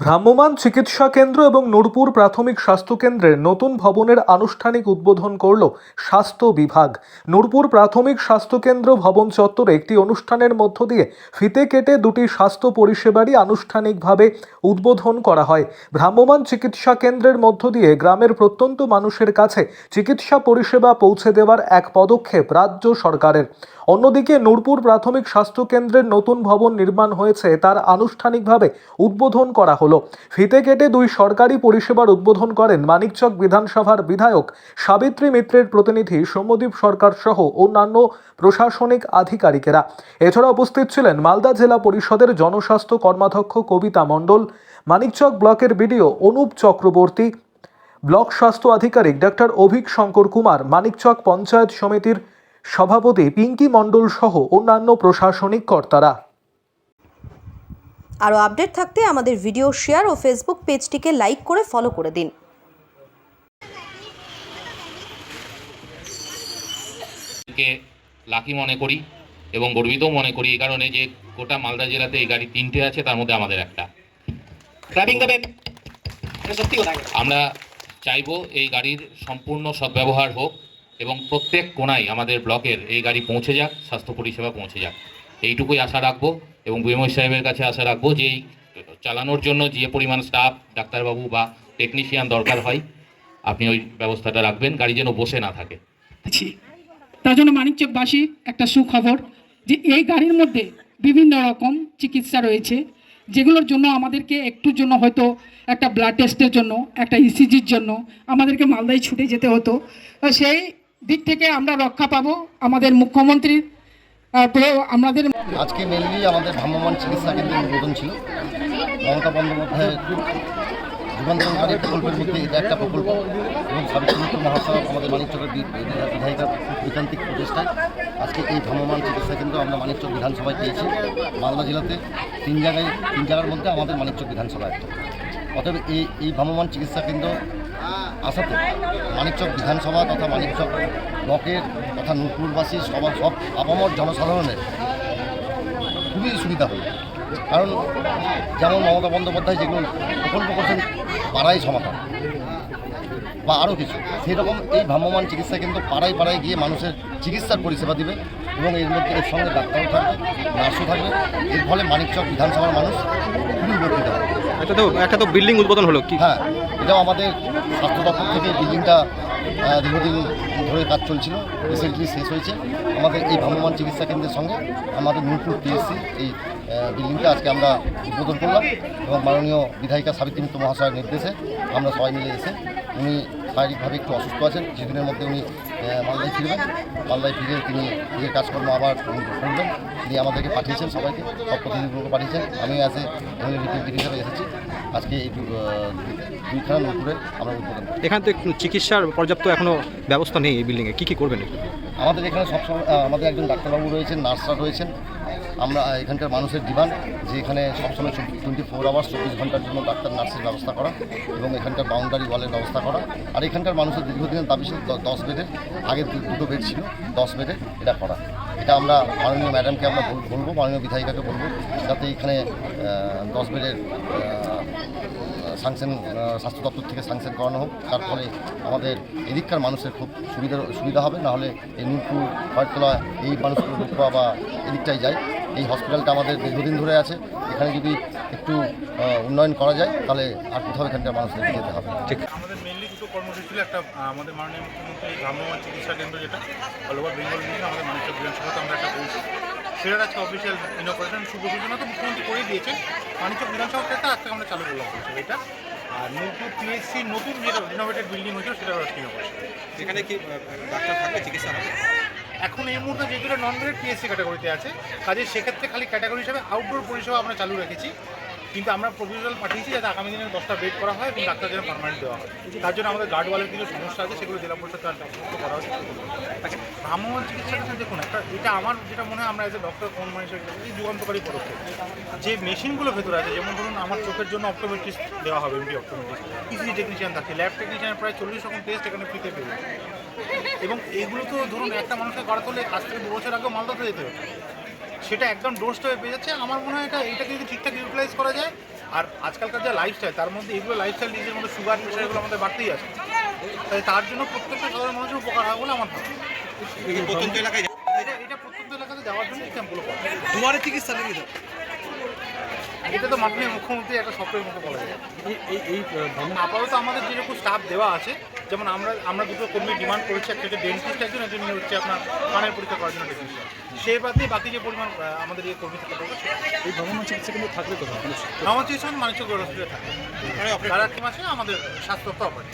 ভ্রাম্যমাণ চিকিৎসা কেন্দ্র এবং নূরপুর প্রাথমিক স্বাস্থ্যকেন্দ্রের নতুন ভবনের আনুষ্ঠানিক উদ্বোধন করল স্বাস্থ্য বিভাগ। নূরপুর প্রাথমিক স্বাস্থ্যকেন্দ্র ভবন চত্বরে একটি অনুষ্ঠানের মধ্য দিয়ে ফিতে কেটে দুটি স্বাস্থ্য পরিষেবারই আনুষ্ঠানিকভাবে উদ্বোধন করা হয়। ভ্রাম্যমান চিকিৎসা কেন্দ্রের মধ্য দিয়ে গ্রামের প্রত্যন্ত মানুষের কাছে চিকিৎসা পরিষেবা পৌঁছে দেওয়ার এক পদক্ষেপ রাজ্য সরকারের। অন্যদিকে নূরপুর প্রাথমিক স্বাস্থ্য কেন্দ্রের নতুন ভবন নির্মাণ হয়েছে, তার আনুষ্ঠানিকভাবে উদ্বোধন করা হলো। ফিতে কেটে দুই সরকারি পরিষেবার উদ্বোধন করেন মানিকচক বিধানসভার বিধায়ক সাবিত্রী মিত্রের প্রতিনিধি সৌম্যদীপ সরকার সহ অন্যান্য প্রশাসনিক আধিকারিকেরা। এছাড়া উপস্থিত ছিলেন মালদা জেলা পরিষদের জনস্বাস্থ্য কর্মাধ্যক্ষ কবিতা মণ্ডল, মানিকচক ব্লকের বিডিও অনুপ চক্রবর্তী, ব্লক স্বাস্থ্য আধিকারিক ডক্টর অভিক শঙ্কর কুমার, মানিকচক পঞ্চায়েত সমিতির সভাপতি পিঙ্কি মণ্ডল সহ অন্যান্য প্রশাসনিক কর্তারা। আরও আপডেট থাকতে আমাদের ভিডিও শেয়ার ও ফেসবুক পেজটিকে লাইক করে ফলো করে দিন। কে লাকি মনে করি এবং গর্বিতও মনে করি এই কারণে যে গোটা মালদা জেলাতে এই গাড়ি তিনটে আছে তার মধ্যে আমাদের একটা। আমরা চাইব এই গাড়ির সম্পূর্ণ সদ্ব্যবহার হোক এবং প্রত্যেক কোনায় আমাদের ব্লকের এই গাড়ি পৌঁছে যাক, স্বাস্থ্য পরিষেবা পৌঁছে যাক। এইটুকুই আশা রাখব এবং বিএমও সাহেবের কাছে আশা রাখব যে চালানোর জন্য যে পরিমাণ স্টাফ ডাক্তারবাবু বা টেকনিশিয়ান দরকার হয়, আপনি ওই ব্যবস্থাটা রাখবেন, গাড়ি যেন বসে না থাকে। তার জন্য মানিকচকবাসী একটা সুখবর যে এই গাড়ির মধ্যে বিভিন্ন রকম চিকিৎসা রয়েছে, যেগুলোর জন্য আমাদেরকে একটুর জন্য হয়তো একটা ব্লাড টেস্টের জন্য, একটা ইসিজির জন্য আমাদেরকে মালদায় ছুটে যেতে হতো। সেই দিক থেকে আমরা রক্ষা পাবো আমাদের মুখ্যমন্ত্রীর আমাদের আজকে মেনলি আমাদের ভ্রাম্যমাণ চিকিৎসা কেন্দ্রের উদ্বোধন ছিল। মমতা বন্দ্যোপাধ্যায়ের যুগান্তরকারী প্রকল্পের মধ্যে এটা একটা প্রকল্প। এবং সাবিত্রী মহাশয় আমাদের মানিকচকের বিধায়িকা ঐকান্তিক প্রচেষ্টায় আজকে এই ভ্রাম্যমাণ চিকিৎসা কেন্দ্র আমরা মানিকচক বিধানসভায় পেয়েছি। মালদা জেলাতে তিন জায়গায় তিন জায়গার মধ্যে আমাদের মানিকচক বিধানসভা একটা অতএব এই এই ভ্রাম্যমাণ চিকিৎসা কেন্দ্র আসাতে মানিকচক বিধানসভা তথা মানিকচক ব্লকের তথা নূরপুরবাসী সবার সব আপামর জনসাধারণের খুবই সুবিধা হলো। কারণ যেমন মমতা বন্দ্যোপাধ্যায় যেগুলো প্রকল্প করছেন পাড়ায় সমাধান বা আরও কিছু। সেই রকম এই ভ্রাম্যমাণ চিকিৎসা কেন্দ্র পাড়ায় পাড়ায় গিয়ে মানুষের চিকিৎসার পরিষেবা দিবে এবং এর মধ্যে এর সঙ্গে ডাক্তারও থাকবে, নার্সও থাকবে। এর ফলে মানিকচক বিধানসভার মানুষ খুবই উপকৃত হবে। একটা তো একটা তো বিল্ডিং উদ্বোধন হলো, কি? হ্যাঁ এটাও আমাদের স্বাস্থ্য দপ্তর থেকে বিল্ডিংটা দীর্ঘদিন ধরে কাজ চলছিল রিসেন্টলি শেষ হয়েছে। আমাদের এই ভ্রাম্যমাণ চিকিৎসা কেন্দ্রের সঙ্গে আমাদের নূরপুর পিএসসি এই বিল্ডিংটা আজকে আমরা উদ্বোধন করলাম এবং মাননীয় বিধায়িকা সাবিত্রী মিত্র মহাশয়ের নির্দেশে আমরা সবাই মিলে এসে উনি শারীরিকভাবে একটু অসুস্থ আছেন, কিছুদিনের মধ্যে উনি মালদায় ফিরবেন মালদায় ফিরে তিনি নিজের কাজকর্ম আবার করবেন। তিনি আমাদেরকে পাঠিয়েছেন সবাইকে সব প্রতিনিধিগুলোকে পাঠিয়েছেন। আমি আছে এমএলএ রিপ্রেজেন্টেটিভ হিসাবে এসেছি। আজকে এই দুইখানা নূরপুরে আমরা উদ্বোধন। এখানে তো চিকিৎসার পর্যাপ্ত এখনও ব্যবস্থা নেই এই বিল্ডিংয়ে কী কী করবেন আমাদের এখানে সবসময় আমাদের একজন ডাক্তারবাবু রয়েছেন নার্সরা রয়েছেন। আমরা এখানকার মানুষের ডিমান্ড যে এখানে সবসময় টোয়েন্টি ফোর আওয়ার্স চব্বিশ ঘণ্টার জন্য ডাক্তার, নার্সের ব্যবস্থা করা এবং এখানকার বাউন্ডারি ওয়ালের ব্যবস্থা করা। আর এখানকার মানুষের দীর্ঘদিনের দাবি ছিল দশ বেডের, আগে দুটো বেড ছিল, দশ বেডের এটা করা। এটা আমরা মাননীয় ম্যাডামকে আমরা বল- বলব, মাননীয় বিধায়িকাকে বলব, যাতে এখানে দশ বেডের সাংশন স্বাস্থ্য দপ্তর থেকে সাংশন করানো হোক। তার ফলে আমাদের এদিককার মানুষের খুব সুবিধা সুবিধা হবে। নাহলে এই নূরপুর খড়তলা এই মানুষগুলো বা এদিকটাই যায়। এই হসপিটালটা আমাদের দীর্ঘদিন ধরে আছে। এখানে যদি একটু উন্নয়ন করা যায় তাহলে আর কোথাও এখানকার মানুষদের যেতে হবে। ঠিক। আমাদের মেনলি দুটো কর্মসূচি ছিল। একটা আমাদের মাননীয় মুখ্যমন্ত্রী ভ্রাম্যমাণ চিকিৎসা কেন্দ্র যেটা অল ওভার বেঙ্গল মিলিয়ে আমাদের মানুষের বিধানসভাতে আমরা একটা বলছি। সেটার আজকে অফিসিয়াল ইনঅপারেশন শুভ সূচনা তো মুখ্যমন্ত্রী করেই দিয়েছেন। মানিকচক বিধানসভাটা একটা আজকে আমরা চালু করলাম এটা আর নূরপুর পিএসসি নতুন যেটা রিনোভেটেড বিল্ডিং হয়েছিল সেটা আজকে ইনঅপারেশন এখানে কি ডাক্তার থাকবে চিকিৎসা হবে? এখন এই মুহূর্তে যেগুলো নন গ্রেড পিএসসি ক্যাটাগরিতে আছে, কাজে সেক্ষেত্রে খালি ক্যাটাগরি হিসাবে আউটডোর পরিষেবা আমরা চালু রেখেছি। কিন্তু আমরা প্রপোজাল পাঠিয়েছি যাতে আগামী দিনে দশটা বেড করা হয় এবং ডাক্তার যেন পারমানেন্ট দেওয়া হয়। তার জন্য আমাদের গার্ড ওয়ালের কিছু সমস্যা আছে, সেগুলো জেলা পরিষদ করা হচ্ছে আচ্ছা ভ্রাম্যমাণ চিকিৎসা ক্ষেত্রে দেখুন, একটা এটা আমার যেটা মনে হয় আমরা এজ এ ডক্টর কোন মানুষের যুগান্তকারী পদক্ষেপ। যে মেশিনগুলো ভেতরে আছে, যেমন ধরুন আমার চোখের জন্য অপটোমেট্রিস্ট দেওয়া হবে এমডি অপটোমেট্রিস্ট ইসিজি টেকনিশিয়ান থাকে ল্যাব টেকনিশিয়ানের প্রায় চল্লিশ রকম টেস্ট এখানে ফ্রিতে পেয়ে। এবং এগুলো তো ধরুন একটা মানুষকে করাতে হলে আজ থেকে দু বছর আগে মালদাতে যেতে হতো। সেটা একদম ডোস্ট হয়ে পেয়ে যাচ্ছে আমার মনে হয় এটা এইটাকে যদি ঠিকঠাক ইউটিলাইজ করা যায় আর আজকালকার যে লাইফস্টাইল তার মধ্যে এগুলো লাইফস্টাইল ডিজিজের মধ্যে সুগার প্রেশার এগুলো আমাদের বাড়তেই আছে। তাই তার জন্য প্রত্যেকটা সাধারণ মানুষের উপকার হয় বলে আমার ধারণা। প্রত্যন্ত এলাকায় এটা প্রত্যন্ত এলাকাতে যাওয়ার জন্য ক্যাম্পগুলো করা চিকিৎসা? এটা তো মাননীয় মুখ্যমন্ত্রী একটা স্বপ্নের মতো বলা যায়। এই আপাতত আমাদের যেরকম স্টাফ দেওয়া আছে যেমন আমরা আমরা দুটো কর্মী ডিমান্ড করেছি একটা হচ্ছে ডেন্টিস্ট একজন একজন হচ্ছে আপনার কানের পরীক্ষা করার জন্য টেকনিশিয়ান সেই বাদ বাকি যে পরিমাণ আমাদের এই কর্মী থাকতে পারবে এই ভ্রমণ চিকিৎসা কিন্তু থাকলে কোথাও আমার চিকিৎসা মানিক চক হসপিটালে থাকে তারা কি মাসে আমাদের স্বাস্থ্য দপ্তর অপারেট